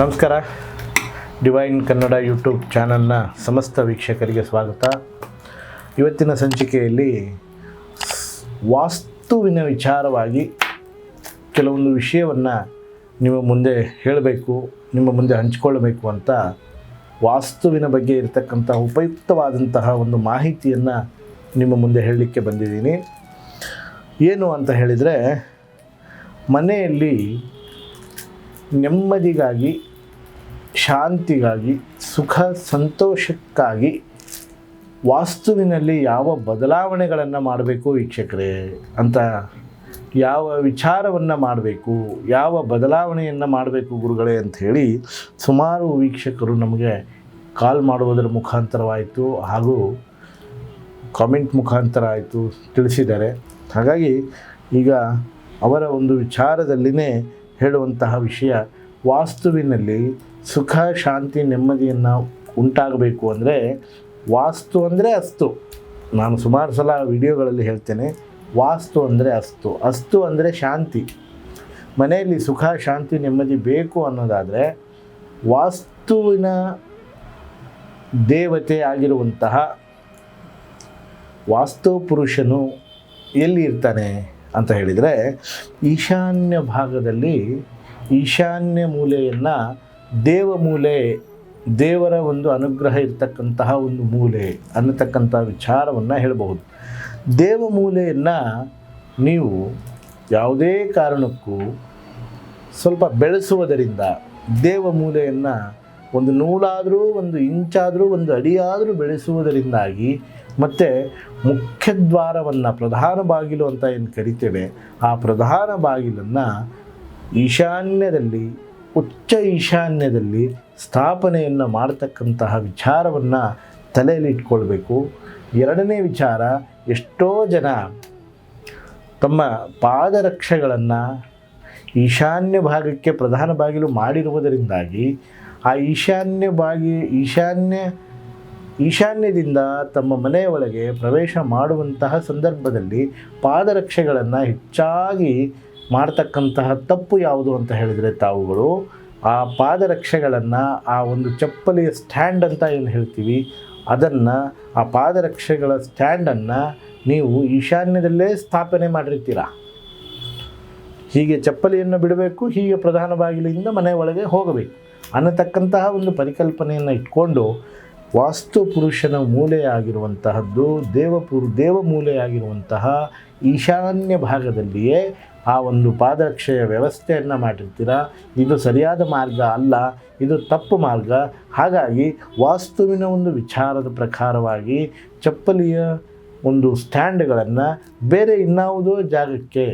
ನಮಸ್ಕಾರ. Divine Kannada YouTube ಚಾನಲ್ನ ಸಮಸ್ತ ವೀಕ್ಷಕರಿಗೆ ಸ್ವಾಗತ. ಇವತ್ತಿನ ಸಂಚಿಕೆಯಲ್ಲಿ ವಾಸ್ತುವಿನ ವಿಚಾರವಾಗಿ ಕೆಲವೊಂದು ವಿಷಯವನ್ನು ನಿಮ್ಮ ಮುಂದೆ ಹೇಳಬೇಕು, ನಿಮ್ಮ ಮುಂದೆ ಹಂಚಿಕೊಳ್ಳಬೇಕು ಅಂತ ವಾಸ್ತುವಿನ ಬಗ್ಗೆ ಇರತಕ್ಕಂಥ ಉಪಯುಕ್ತವಾದಂತಹ ಒಂದು ಮಾಹಿತಿಯನ್ನು ನಿಮ್ಮ ಮುಂದೆ ಹೇಳಲಿಕ್ಕೆ ಬಂದಿದ್ದೀನಿ. ಏನು ಅಂತ ಹೇಳಿದರೆ ಮನೆಯಲ್ಲಿ ನೆಮ್ಮದಿಗಾಗಿ ಶಾಂತಿಗಾಗಿ, ಸುಖ, ಸಂತೋಷಕ್ಕಾಗಿ ವಾಸ್ತುವಿನಲ್ಲಿ ಯಾವ ಬದಲಾವಣೆಗಳನ್ನು ಮಾಡಬೇಕು ವೀಕ್ಷಕರೇ? ಅಂತ ಯಾವ ವಿಚಾರವನ್ನು ಮಾಡಬೇಕು, ಯಾವ ಬದಲಾವಣೆಯನ್ನು ಮಾಡಬೇಕು ಗುರುಗಳೇ ಅಂಥೇಳಿ ಸುಮಾರು ವೀಕ್ಷಕರು ನಮಗೆ ಕಾಲ್ ಮಾಡುವುದರ ಮುಖಾಂತರವಾಯಿತು ಹಾಗೂ ಕಾಮೆಂಟ್ ಮುಖಾಂತರ ಆಯಿತು ತಿಳಿಸಿದ್ದಾರೆ. ಹಾಗಾಗಿ ಈಗ ಅವರ ಒಂದು ವಿಚಾರದಲ್ಲಿನೇ ಹೇಳುವಂತಹ ವಿಷಯ ವಾಸ್ತುವಿನಲ್ಲಿ ಸುಖ, ಶಾಂತಿ, ನೆಮ್ಮದಿಯನ್ನು ಉಂಟಾಗಬೇಕು ಅಂದರೆ ವಾಸ್ತು ಅಂದರೆ ಅಸ್ತು. ನಾನು ಸುಮಾರು ಸಲ ವಿಡಿಯೋಗಳಲ್ಲಿ ಹೇಳ್ತೇನೆ, ವಾಸ್ತು ಅಂದರೆ ಅಸ್ತು. ಅಸ್ತು ಅಂದರೆ ಶಾಂತಿ. ಮನೆಯಲ್ಲಿ ಸುಖ, ಶಾಂತಿ, ನೆಮ್ಮದಿ ಬೇಕು ಅನ್ನೋದಾದರೆ ವಾಸ್ತುವಿನ ದೇವತೆ ಆಗಿರುವಂತಹ ವಾಸ್ತು ಪುರುಷನು ಎಲ್ಲಿ ಇರ್ತಾನೆ ಅಂತ ಹೇಳಿದರೆ, ಈಶಾನ್ಯ ಭಾಗದಲ್ಲಿ ಈಶಾನ್ಯ ಮೂಲೆಯನ್ನು ದೇವಮೂಲೆ ದೇವರ ಒಂದು ಅನುಗ್ರಹ ಇರತಕ್ಕಂತಹ ಒಂದು ಮೂಲೆ ಅನ್ನತಕ್ಕಂಥ ವಿಚಾರವನ್ನು ಹೇಳಬಹುದು. ದೇವ ಮೂಲೆಯನ್ನು ನೀವು ಯಾವುದೇ ಕಾರಣಕ್ಕೂ ಸ್ವಲ್ಪ ಬೆಳೆಸುವುದರಿಂದ ದೇವ ಮೂಲೆಯನ್ನು ಒಂದು ನೂಲಾದರೂ, ಒಂದು ಇಂಚಾದರೂ, ಒಂದು ಅಡಿಯಾದರೂ ಬೆಳೆಸುವುದರಿಂದಾಗಿ ಮತ್ತು ಮುಖ್ಯದ್ವಾರವನ್ನು ಪ್ರಧಾನ ಬಾಗಿಲು ಅಂತ ಏನು ಕರಿತೇವೆ, ಆ ಪ್ರಧಾನ ಬಾಗಿಲನ್ನು ಈಶಾನ್ಯದಲ್ಲಿ ಉಚ್ಚ ಈಶಾನ್ಯದಲ್ಲಿ ಸ್ಥಾಪನೆಯನ್ನು ಮಾಡತಕ್ಕಂತಹ ವಿಚಾರವನ್ನು ತಲೆಯಲ್ಲಿ ಇಟ್ಕೊಳ್ಬೇಕು. ಎರಡನೇ ವಿಚಾರ, ಎಷ್ಟೋ ಜನ ತಮ್ಮ ಪಾದರಕ್ಷೆಗಳನ್ನು ಈಶಾನ್ಯ ಭಾಗಕ್ಕೆ ಪ್ರಧಾನ ಬಾಗಿಲು ಮಾಡಿರುವುದರಿಂದಾಗಿ ಆ ಈಶಾನ್ಯ ಬಾಗಿ, ಈಶಾನ್ಯ, ಈಶಾನ್ಯದಿಂದ ತಮ್ಮ ಮನೆಯ ಒಳಗೆ ಪ್ರವೇಶ ಮಾಡುವಂತಹ ಸಂದರ್ಭದಲ್ಲಿ ಪಾದರಕ್ಷೆಗಳನ್ನು ಹೆಚ್ಚಾಗಿ ಮಾಡ್ತಕ್ಕಂತಹ ತಪ್ಪು ಯಾವುದು ಅಂತ ಹೇಳಿದರೆ ತಾವುಗಳು, ಆ ಪಾದರಕ್ಷೆಗಳನ್ನು, ಆ ಒಂದು ಚಪ್ಪಲಿಯ ಸ್ಟ್ಯಾಂಡ್ ಅಂತ ಏನು ಹೇಳ್ತೀವಿ, ಅದನ್ನು, ಆ ಪಾದರಕ್ಷೆಗಳ ಸ್ಟ್ಯಾಂಡನ್ನು ನೀವು ಈಶಾನ್ಯದಲ್ಲೇ ಸ್ಥಾಪನೆ ಮಾಡಿರ್ತೀರ? ಹೀಗೆ ಚಪ್ಪಲಿಯನ್ನು ಬಿಡಬೇಕು, ಹೀಗೆ ಪ್ರಧಾನ ಬಾಗಿಲಿಂದ ಮನೆ ಒಳಗೆ ಹೋಗಬೇಕು. ಅನ್ನತಕ್ಕಂತಹ ಒಂದು ಪರಿಕಲ್ಪನೆಯನ್ನು ಇಟ್ಕೊಂಡು ವಾಸ್ತು ಪುರುಷನ ಮೂಲೆಯಾಗಿರುವಂತಹದ್ದು ದೇವಪುರು ದೇವ ಮೂಲೆಯಾಗಿರುವಂತಹ ಈಶಾನ್ಯ ಭಾಗದಲ್ಲಿಯೇ ಆ ಒಂದು ಪಾದರಕ್ಷೆಯ ವ್ಯವಸ್ಥೆಯನ್ನು ಮಾಡಿರ್ತೀರ? ಇದು ಸರಿಯಾದ ಮಾರ್ಗ ಅಲ್ಲ, ಇದು ತಪ್ಪು ಮಾರ್ಗ. ಹಾಗಾಗಿ ವಾಸ್ತುವಿನ ಒಂದು ವಿಚಾರದ ಪ್ರಕಾರವಾಗಿ ಚಪ್ಪಲಿಯ ಒಂದು ಸ್ಟ್ಯಾಂಡ್ಗಳನ್ನು ಬೇರೆ ಇನ್ನಾವುದೋ ಜಾಗಕ್ಕೆ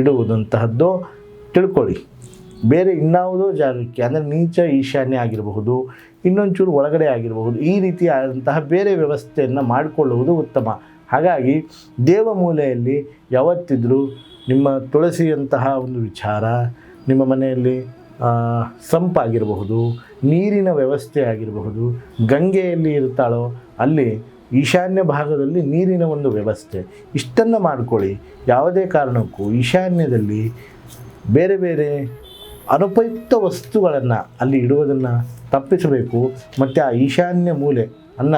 ಇಡುವುದಂತಹದ್ದು ತಿಳ್ಕೊಳ್ಳಿ. ಬೇರೆ ಇನ್ನಾವುದೋ ಜಾಗಕ್ಕೆ, ಅಂದರೆ ನೀಚ ಈಶಾನ್ಯ ಆಗಿರಬಹುದು, ಇನ್ನೊಂಚೂರು ಒಳಗಡೆ ಆಗಿರಬಹುದು, ಈ ರೀತಿಯಾದಂತಹ ಬೇರೆ ವ್ಯವಸ್ಥೆಯನ್ನು ಮಾಡಿಕೊಳ್ಳುವುದು ಉತ್ತಮ. ಹಾಗಾಗಿ ದೇವಮೂಲೆಯಲ್ಲಿ ಯಾವತ್ತಿದ್ರೂ ನಿಮ್ಮ ತುಳಸಿಯಂತಹ ಒಂದು ವಿಚಾರ, ನಿಮ್ಮ ಮನೆಯಲ್ಲಿ ಸಂಪಾಗಿರಬಹುದು, ನೀರಿನ ವ್ಯವಸ್ಥೆ ಆಗಿರಬಹುದು, ಗಂಗೆಯಲ್ಲಿ ಇರ್ತಾಳೋ ಅಲ್ಲಿ ಈಶಾನ್ಯ ಭಾಗದಲ್ಲಿ ನೀರಿನ ಒಂದು ವ್ಯವಸ್ಥೆ. ಇಷ್ಟನ್ನು ಮಾಡಿಕೊಳ್ಳಿ. ಯಾವುದೇ ಕಾರಣಕ್ಕೂ ಈಶಾನ್ಯದಲ್ಲಿ ಬೇರೆ ಬೇರೆ ಅನುಪಯುಕ್ತ ವಸ್ತುಗಳನ್ನು ಅಲ್ಲಿ ಇಡುವುದನ್ನು ತಪ್ಪಿಸಬೇಕು. ಮತ್ತು ಆ ಈಶಾನ್ಯ ಮೂಲೆ ಅನ್ನ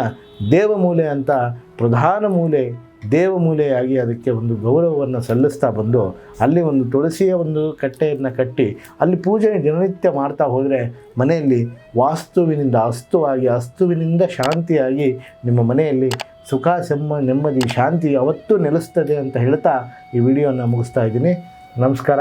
ದೇವಮೂಲೆ ಅಂತ ಪ್ರಧಾನ ಮೂಲೆ ದೇವಮೂಲೆಯಾಗಿ ಅದಕ್ಕೆ ಒಂದು ಗೌರವವನ್ನು ಸಲ್ಲಿಸ್ತಾ ಬಂದು ಅಲ್ಲಿ ಒಂದು ತುಳಸಿಯ ಒಂದು ಕಟ್ಟೆಯನ್ನು ಕಟ್ಟಿ ಅಲ್ಲಿ ಪೂಜೆ ದಿನನಿತ್ಯ ಮಾಡ್ತಾ ಹೋದರೆ ಮನೆಯಲ್ಲಿ ವಾಸ್ತುವಿನಿಂದ ಅಸ್ತುವಾಗಿ, ಅಸ್ತುವಿನಿಂದ ಶಾಂತಿಯಾಗಿ ನಿಮ್ಮ ಮನೆಯಲ್ಲಿ ಸುಖ, ಸೆಮ್ಮ, ನೆಮ್ಮದಿ, ಶಾಂತಿ ಅವತ್ತು ನೆಲೆಸ್ತದೆ ಅಂತ ಹೇಳ್ತಾ ಈ ವಿಡಿಯೋನ ಮುಗಿಸ್ತಾ ಇದ್ದೀನಿ. ನಮಸ್ಕಾರ.